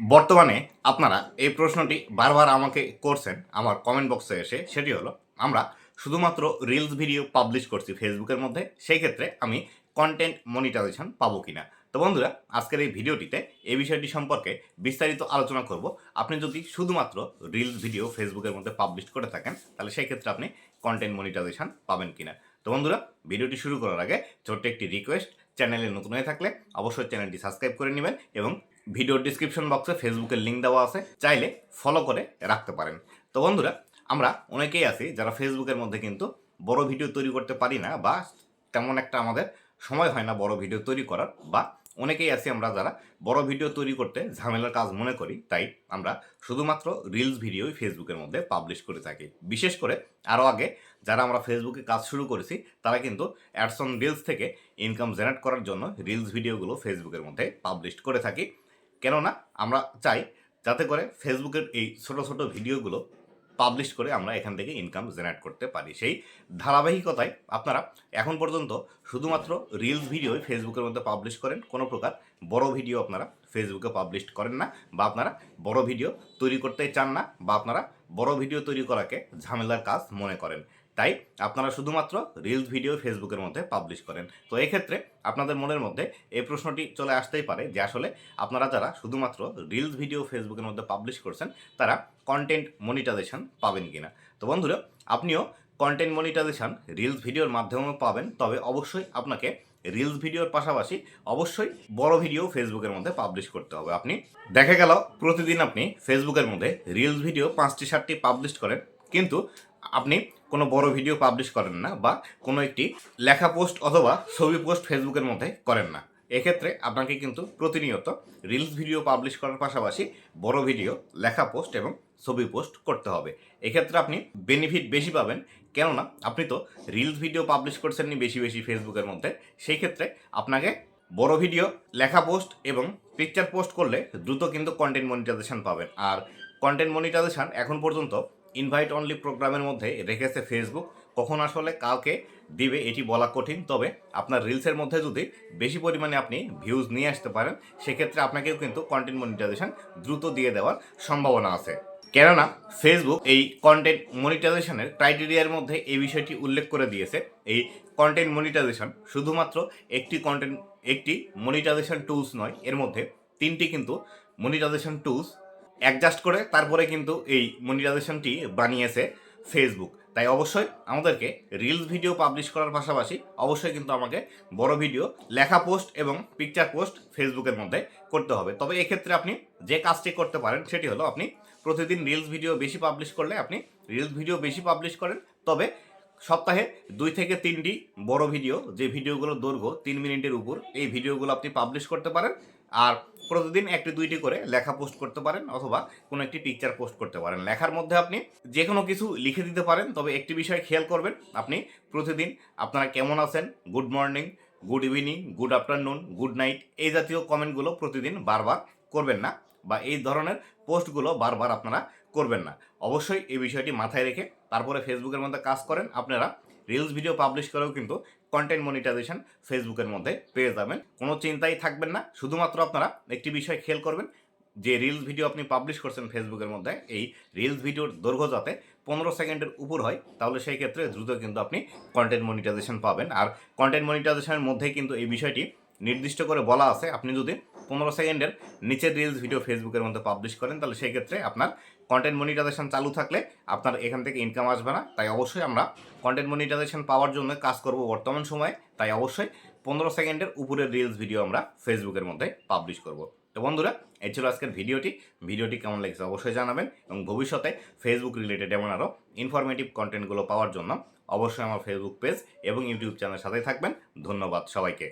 বর্তমানে আপনারা এই প্রশ্নটি বারবার আমাকে করছেন, আমার কমেন্ট বক্সে এসে। সেটি হলো, আমরা শুধুমাত্র রিলস ভিডিও পাবলিশ করছি ফেসবুকের মধ্যে, সেই ক্ষেত্রে আমি কন্টেন্ট মনিটাইজেশন পাবো কিনা। তো বন্ধুরা, আজকের এই ভিডিওটিতে এই বিষয়টি সম্পর্কে বিস্তারিত আলোচনা করব। আপনি যদি শুধুমাত্র রিলস ভিডিও ফেসবুকের মধ্যে পাবলিশ করে থাকেন, তাহলে সেই ক্ষেত্রে আপনি কন্টেন্ট মনিটাইজেশন পাবেন কিনা। তো বন্ধুরা ভিডিওটি শুরু করার আগে ছোট্ট একটি রিকোয়েস্ট চ্যানেলে নতুন হয়ে থাকলে অবশ্যই চ্যানেলটি সাবস্ক্রাইব করে নেবেন এবং ভিডিওর ডিসক্রিপশন বক্সে ফেসবুকের লিঙ্ক দেওয়া আছে, চাইলে ফলো করে রাখতে পারেন। তো বন্ধুরা, আমরা অনেকেই আছি যারা ফেসবুকের মধ্যে কিন্তু বড় ভিডিও তৈরি করতে পারি না বা তেমন একটা আমাদের সময় হয় না বড় ভিডিও তৈরি করার, বা অনেকেই আছি আমরা যারা বড় ভিডিও তৈরি করতে ঝামেলার কাজ মনে করি, তাই আমরা শুধুমাত্র রিলস ভিডিওই ফেসবুকের মধ্যে পাবলিশ করে থাকি। বিশেষ করে আরও আগে যারা আমরা ফেসবুকে কাজ শুরু করেছি, তারা কিন্তু অ্যাডসন রিলস থেকে ইনকাম জেনারেট করার জন্য রিলস ভিডিওগুলো ফেসবুকের মধ্যে পাবলিশ করে থাকি। কেননা আমরা চাই যাতে করে ফেসবুকের এই ছোট ছোট ভিডিওগুলো পাবলিশ করে আমরা এখান থেকে ইনকাম জেনারেট করতে পারি। সেই ধারাবাহিকতায় আপনারা এখন পর্যন্ত শুধুমাত্র রিলস ভিডিওই ফেসবুকের মধ্যে পাবলিশ করেন। কোনো প্রকার বড় ভিডিও আপনারা ফেসবুকে পাবলিশ করেন না বা আপনারা বড় ভিডিও তৈরি করতে চান না বা আপনারা বড় ভিডিও তৈরি করাকে ঝামেলার কাজ মনে করেন। তাই আপনারা শুধুমাত্র রিলস ভিডিও ফেসবুকের মধ্যে পাবলিশ করেন। তো এক্ষেত্রে আপনাদের মনের মধ্যে এই প্রশ্নটি চলে আসতেই পারে যে আসলে আপনারা যারা শুধুমাত্র রিলস ভিডিও ফেসবুকের মধ্যে পাবলিশ করছেন, তারা কন্টেন্ট মনিটাইজেশন পাবেন কিনা। তো বন্ধুরা, আপনিও কন্টেন্ট মনিটাইজেশন রিলস ভিডিওর মাধ্যমেও পাবেন, তবে অবশ্যই আপনাকে রিলস ভিডিওর পাশাপাশি অবশ্যই বড় ভিডিও ফেসবুকের মধ্যে পাবলিশ করতে হবে। আপনি দেখা গেল, প্রতিদিন আপনি ফেসবুকের মধ্যে রিলস ভিডিও পাঁচটি, সাতটি পাবলিশ করেন, কিন্তু আপনি কোনো বড় ভিডিও পাবলিশ করেন না বা কোনো একটি লেখা পোস্ট অথবা ছবি পোস্ট ফেসবুকের মধ্যে করেন না। এক্ষেত্রে আপনাকে কিন্তু প্রতিনিয়ত রিলস ভিডিও পাবলিশ করার পাশাপাশি বড় ভিডিও লেখা পোস্ট এবং ছবি পোস্ট করতে হবে। এক্ষেত্রে আপনি বেনিফিট বেশি পাবেন, কেননা আপনি তো রিলস ভিডিও পাবলিশ করছেন নি বেশি বেশি ফেসবুকের মধ্যে। সেই ক্ষেত্রে আপনাকে বড় ভিডিও লেখা পোস্ট এবং পিকচার পোস্ট করলে দ্রুত কিন্তু কন্টেন্ট মনিটাইজেশন পাবেন। আর কন্টেন্ট মনিটাইজেশন এখন পর্যন্ত ইনভাইট অনলি প্রোগ্রামের মধ্যে রেখেছে ফেসবুক কখন আসলে কাউকে দিবে, এটি বলা কঠিন। তবে আপনার রিলসের মধ্যে যদি বেশি পরিমাণে আপনি ভিউজ নিয়ে আসতে পারেন, সেক্ষেত্রে আপনাকেও কিন্তু কন্টেন্ট মনিটাইজেশন দ্রুত দিয়ে দেওয়ার সম্ভাবনা আছে। কেননা ফেসবুক এই কন্টেন্ট মনিটাইজেশনের ক্রাইটেরিয়ার মধ্যে এই বিষয়টি উল্লেখ করে দিয়েছে। এই কন্টেন্ট মনিটাইজেশন শুধুমাত্র একটি কন্টেন্ট একটি মনিটাইজেশন টুলস নয়, এর মধ্যে তিনটি কিন্তু মনিটাইজেশন টুলস অ্যাডজাস্ট করে তারপরে কিন্তু এই মনিটাইজেশনটি বানিয়েছে ফেসবুক তাই অবশ্যই আমাদেরকে রিলস ভিডিও পাবলিশ করার পাশাপাশি অবশ্যই কিন্তু আমাকে বড় ভিডিও লেখা পোস্ট এবং পিকচার পোস্ট ফেসবুকের মধ্যে করতে হবে। তবে এক্ষেত্রে আপনি যে কাজটি করতে পারেন সেটি হলো আপনি প্রতিদিন রিলস ভিডিও বেশি পাবলিশ করলে আপনি রিলস ভিডিও বেশি পাবলিশ করেন। তবে সপ্তাহে দুই থেকে তিনটি বড় ভিডিও, যে ভিডিওগুলো দৈর্ঘ্য তিন মিনিটের উপর, এই ভিডিওগুলো আপনি পাবলিশ করতে পারেন আর প্রতিদিন একটি দুইটি করে লেখা পোস্ট করতে পারেন অথবা কোনো একটি পিকচার পোস্ট করতে পারেন। লেখার মধ্যে আপনি যে কোনো কিছু লিখে দিতে পারেন, তবে একটি বিষয় খেয়াল করবেন, আপনি প্রতিদিন আপনারা কেমন আছেন? Good morning good evening good afternoon good night এই জাতীয় কমেন্টগুলো প্রতিদিন বারবার করবেন না বা এই ধরনের পোস্টগুলো বারবার আপনারা করবেন না। অবশ্যই এই বিষয়টি মাথায় রেখে তারপরে ফেসবুকের মধ্যে কাজ করেন, আপনারা রিলস ভিডিও পাবলিশ করেও কিন্তু কন্টেন্ট মনিটাইজেশন ফেসবুকের মধ্যে পেয়ে যাবেন। কোনো চিন্তাই থাকবেন না, শুধুমাত্র আপনারা একটি বিষয় খেয়াল করবেন, যে রিলস ভিডিও আপনি পাবলিশ করছেন ফেসবুকের মধ্যে, এই রিলস ভিডিওর দৈর্ঘ্য যাতে পনেরো সেকেন্ডের উপর হয়, তাহলে সেই ক্ষেত্রে দ্রুত কিন্তু আপনি কন্টেন্ট মনিটাইজেশন পাবেন। আর কন্টেন্ট মনিটাইজেশনের মধ্যেই কিন্তু এই বিষয়টি নির্দিষ্ট করে বলা আছে। আপনি যদি পনেরো সেকেন্ডের নিচের রিলস ভিডিও ফেসবুকের মধ্যে পাবলিশ করেন, তাহলে সেই ক্ষেত্রে আপনার কন্টেন্ট মনিটাইজেশন চালু থাকলে আপনার এখান থেকে ইনকাম আসবে না। তাই অবশ্যই আমরা কন্টেন্ট মনিটাইজেশন পাওয়ার জন্য কাজ করব বর্তমান সময়ে। তাই অবশ্যই পনেরো সেকেন্ডের উপরের রিলস ভিডিও আমরা ফেসবুকের মধ্যে পাবলিশ করব। তো বন্ধুরা, এই ছিল আজকের ভিডিওটি। ভিডিওটি কেমন লেগেছে অবশ্যই জানাবেন এবং ভবিষ্যতে ফেসবুক রিলেটেড এমন আরও ইনফরমেটিভ কন্টেন্টগুলো পাওয়ার জন্য অবশ্যই আমার ফেসবুক পেজ এবং ইউটিউব চ্যানেলের সাথে থাকবেন। ধন্যবাদ সবাইকে।